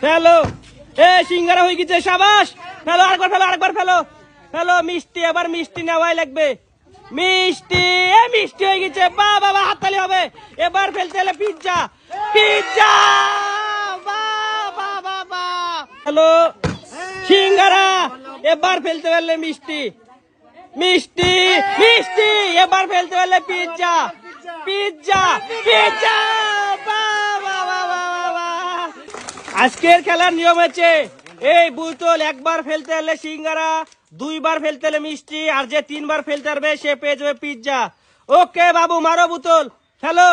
ফেলো। এ, সিঙ্গারা হয়ে গেছে, সাবাস। ফেলো, আরেকবার ফেলো আরেকবার ফেলো। ফেলো, মিষ্টি, এবার মিষ্টি নেওয়াই লাগবে। মিষ্টি, এ, মিষ্টি হয়ে গেছে। বা বাবা হাততালি হবে। এবার ফেলতে হলে পিজ্জা পিজ্জা হ্যালো সিঙ্গারা, এবার ফেলতে পারলে মিষ্টি। মিষ্টি মিষ্টি, এবার ফেলতে পারলে পিজ্জা পিজ্জা পিজ্জা বা বা বা বা বা বা। আজকের খেলার নিয়ম হচ্ছে, এই বোতল একবার ফেলতে হলে সিঙ্গারা, দুইবার ফেলতে হলে মিষ্টি, আর যে তিনবার ফেলতে পারবে সে পেয়ে যাবে পিজ্জা ওকে বাবু, মারো বোতল ফেলো,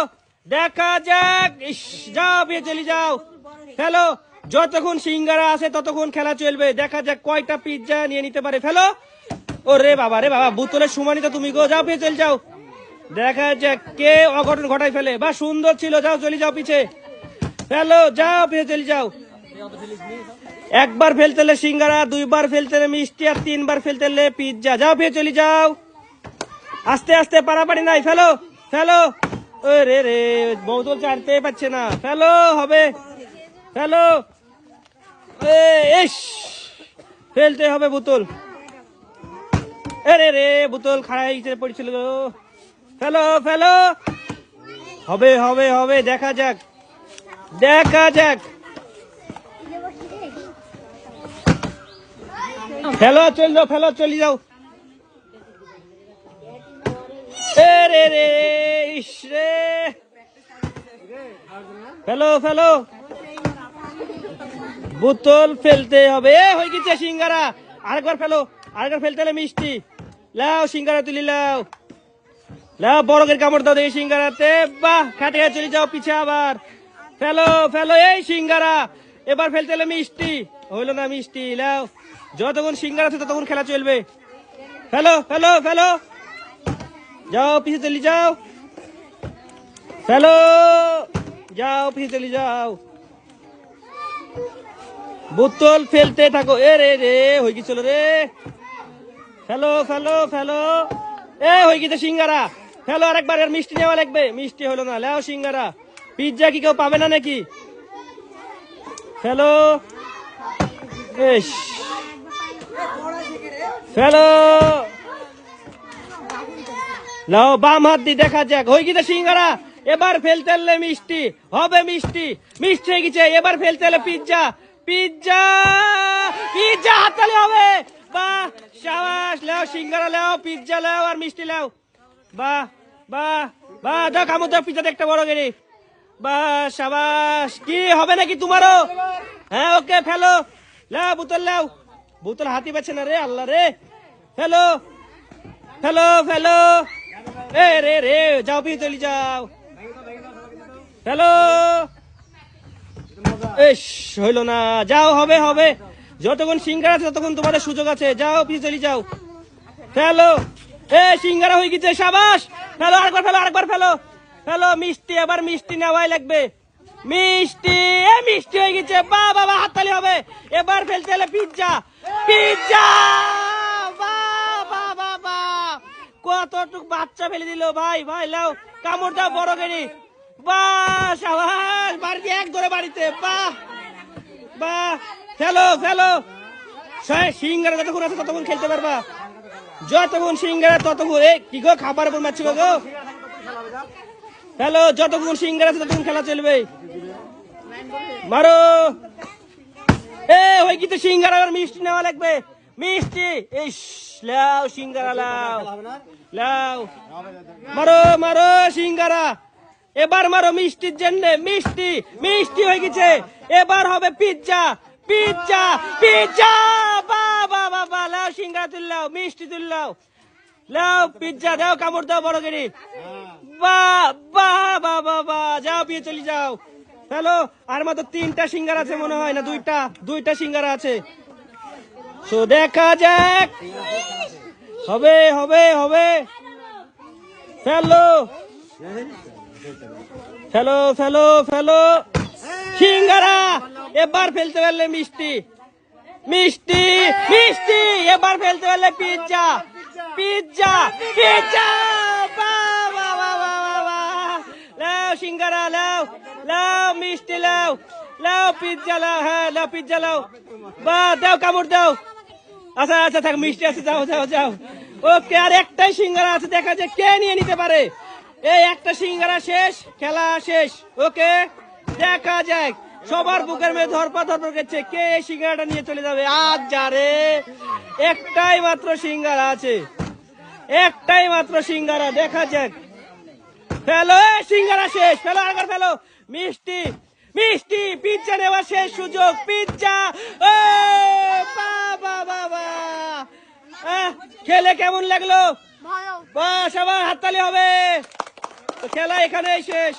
দেখা যাক। যাও বিয়ে চলে যাও। ফেলো, যতক্ষণ সিঙ্গারা আছে ততক্ষণ খেলা চলবে। দেখা যাক কয়টা পিজ্জা নিয়ে নিতে পারে। ফেলো। ও রে বাবা রে বাবা বোতলের তো তুমি গো, যাও, পেয়ে চলে যাও। দেখা যাক কে অঘটন ঘটাই ফেলে। বা সুন্দর ছিল, যাও, চলে যাও পিছে। ফেলো, যাও, পেয়ে চলে যাও। একবার ফেলতে হলে সিঙ্গারা দুইবার ফেলতে হলে মিষ্টি আর তিনবার ফেলতে হলে পিজ্জা যাও পিছে চলে যাও। আস্তে আস্তে পারাপারি নাই ফেলো ফেলো। ও রে রে বোতল চাড়তে পারছে না। ফেলো হবে। ফেলো। এ, ইস ফেলতে হবে বোতল। আরে রে বোতল খাড়াই পড়ছিল। ফেলো ফেলো। হবে হবে হবে দেখা যাক। দেখা যাক। ফেলো, চল যাও, ফেলো, চলে যাও। এ রে ফেলো ফেলো। বোতল ফেলতে হবে। হয়ে গেছে সিঙ্গারা। আরেকবার ফেলো, আরেকবার ফেলতে হলে মিষ্টি। লাও, সিঙ্গারা তুলি, লাও। লাও বড়কের কামড় দাও দেখি সিঙ্গারাতে। বাহ খাটে খাটে চলে যাও পিছে আবার। ফেলো ফেলো, এই সিঙ্গারা। এবার ফেলতে হলে মিষ্টি। হইল না মিষ্টি, লাও। যতক্ষণ সিঙ্গারা আছে ততক্ষণ খেলা চলবে। ফেলো ফেলো ফেলো। যাও, পিছে চলে যাও। ফেলো। যাও, পিছে চলে যাও। বোতল ফেলতে থাকো। এ রে রে, হয়ে গেছিল রে। ফেলো ফেলো ফেলো। এ, হয়ে গেছে সিঙ্গারা। ফেলো, আরেকবার আর মিষ্টি নেওয়া লাগবে। মিষ্টি হলো না। লেও সিঙ্গারা। পিজ্জা কি কেউ পাবে না নাকি? ফেলো। এস ফেলো লাও বাম হাত দিয়ে দেখা যাক। হয়ে গেছে সিঙ্গারা, এবার ফেলতে মিষ্টি, হবে মিষ্টি। মিষ্টি হয়ে গেছে, এবার ফেলতে হলে পিজ্জা পিজ্জা পিজ্জা হাততালি হবে। বাহ, সাবাস লাও সিঙ্গারা লাও পিজ্জা লাও আর মিষ্টি লাও বাহ বাহ বাহ দাও কামু দাও পিজ্জা একটা বড় গেড়ি বাহ, সাবাস, কি হবে নাকি তোমারও? হ্যাঁ ওকে, ফেলো। লাও বোতল লাও বোতল হাতি পাচ্ছে না রে, আল্লাহ রে। ফেলো ফেলো ফেলো। এ রে রে, যাও পিছে চলে যাও। হ্যালো এস হইল না। যাও, হবে হবে। যতক্ষণ সিঙ্গার আছে, ততক্ষণ তোমাদের সুযোগ আছে। যাও পিছে চলে যাও। ফেলো। এ, সিঙ্গারা হয়ে গেছে, সাবাস। ফেলো, আরেকবার ফেলো আরেকবার ফেলো। ফেলো, মিষ্টি, আবার মিষ্টি নেওয়াই লাগবে। মিষ্টি, এ মিষ্টি হয়ে গেছে। বা বাবা হাততালি হবে। এবার ফেলতে হলে বা বা কতটুক বাচ্চা ফেলে দিল, ভাই ভাই, লাও। কামড় দাও বড় গেড়ি। বাহ বাড়িতে এক ধরে বাড়িতে। বাহ বাহ। ফেলো ফেলো। সিঙ্গারা যতক্ষণ আছে ততক্ষণ খেলতে পারবা। যতক্ষণ সিঙ্গারা ততক্ষণ এ, কি গো, খাবার উপর মারছি গো? হ্যালো যতক্ষণ সিঙ্গারা আছে ততক্ষণ খেলা চলবে। মারো। এ হয়ে কি তো সিঙ্গারা আর মিষ্টি নেওয়া লাগবে। মিষ্টি। ইস লাও সিঙ্গারা লাও। লাও। মারো মারো সিঙ্গারা। এবার মারো মিষ্টির জন্য। মিষ্টি মিষ্টি হয়ে গেছে। এবার হবে পিজ্জা পিজ্জা পিজ্জা বাবা বাবা লাও সিঙ্গারা তুললাও মিষ্টি তুললাও লাও পিজ্জা, দাও কামড় দাও বড় বা যাও বিয়ে চলে যাও। হ্যালো, আর মাত্র তিনটা সিঙ্গার আছে মনে হয় না? দুইটা দুইটা সিঙ্গারা আছে। তো দেখা যাক। হবে হবে হবে। ফেলো। ফেলো ফেলো ফেলো। সিঙ্গারা, এবার ফেলতে পারলে মিষ্টি। মিষ্টি মিষ্টি, এবার ফেলতে পারলে পিজ্জা। পিজ্জা পিজ্জা, বা বা বা বা বা বা। লাও সিঙ্গারা, লাও লাও মিষ্টি, লাও লাও পিজ্জা, লাও হ্যাঁ লাও পিজ্জা, লাও। বা, দাও কামড়, দাও। আচ্ছা আচ্ছা থাক, মিষ্টি আছে, যাও যাও যাও। ওকে, আর একটাই সিঙ্গারা আছে, দেখা যায় কে নিয়ে নিতে পারে। এই একটা সিঙ্গারা শেষ, খেলা শেষ। ওকে, দেখা যাক। সবার বুকের মেয়ে ধরপা ধরপর করছে, কে এই সিঙ্গারাটা নিয়ে চলে যাবে? আজ যারে? একটাই মাত্র সিঙ্গারা আছে। একটাই মাত্র সিঙ্গারা দেখা যাক। ফেলো সিঙ্গারা শেষ। ফেলো আগার ফেলো। মিষ্টি মিষ্টি পিজ্জা নেওয়ার শেষ সুযোগ। পিজ্জা ও বাবা বাবা! খেলে কেমন লাগল? বাস আবার হাততালি হবে। খেলা এখানেই শেষ।